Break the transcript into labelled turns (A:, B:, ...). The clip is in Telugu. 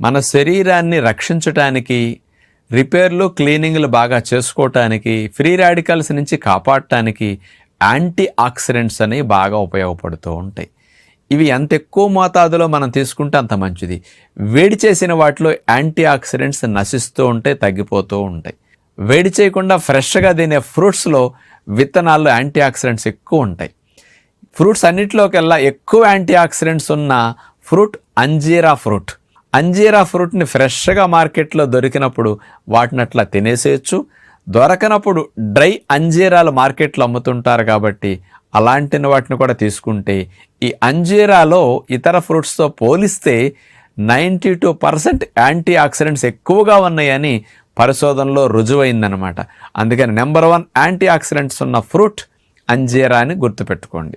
A: మన శరీరాన్ని రక్షించటానికి రిపేర్లు క్లీనింగ్లు బాగా చేసుకోవటానికి ఫ్రీ రాడికల్స్ నుంచి కాపాడటానికి యాంటీ ఆక్సిడెంట్స్ అనేవి బాగా ఉపయోగపడుతూ ఉంటాయి. ఇవి ఎంత ఎక్కువ మోతాదులో మనం తీసుకుంటే అంత మంచిది. వేడి చేసిన వాటిలో యాంటీ ఆక్సిడెంట్స్ నశిస్తూ ఉంటాయి తగ్గిపోతూ ఉంటాయి. వేడి చేయకుండా ఫ్రెష్గా తినే ఫ్రూట్స్లో విత్తనాల్లో యాంటీ ఆక్సిడెంట్స్ ఎక్కువ ఉంటాయి. ఫ్రూట్స్ అన్నిటిలోకెల్లా ఎక్కువ యాంటీ ఆక్సిడెంట్స్ ఉన్న ఫ్రూట్ అంజీరా ఫ్రూట్. అంజీరా ఫ్రూట్ని ఫ్రెష్గా మార్కెట్లో దొరికినప్పుడు వాటిని అట్లా తినేసేయచ్చు. దొరకనప్పుడు డ్రై అంజీరాలు మార్కెట్లో అమ్ముతుంటారు కాబట్టి అలాంటి వాటిని కూడా తీసుకుంటే ఈ అంజీరాలో ఇతర ఫ్రూట్స్తో పోలిస్తే ninety two percent antioxidants ఎక్కువగా ఉన్నాయని పరిశోధనలో రుజువైందనమాట అందుకని నెంబర్ వన్ యాంటీ ఆక్సిడెంట్స్ ఉన్న ఫ్రూట్ అంజీరా అని గుర్తుపెట్టుకోండి.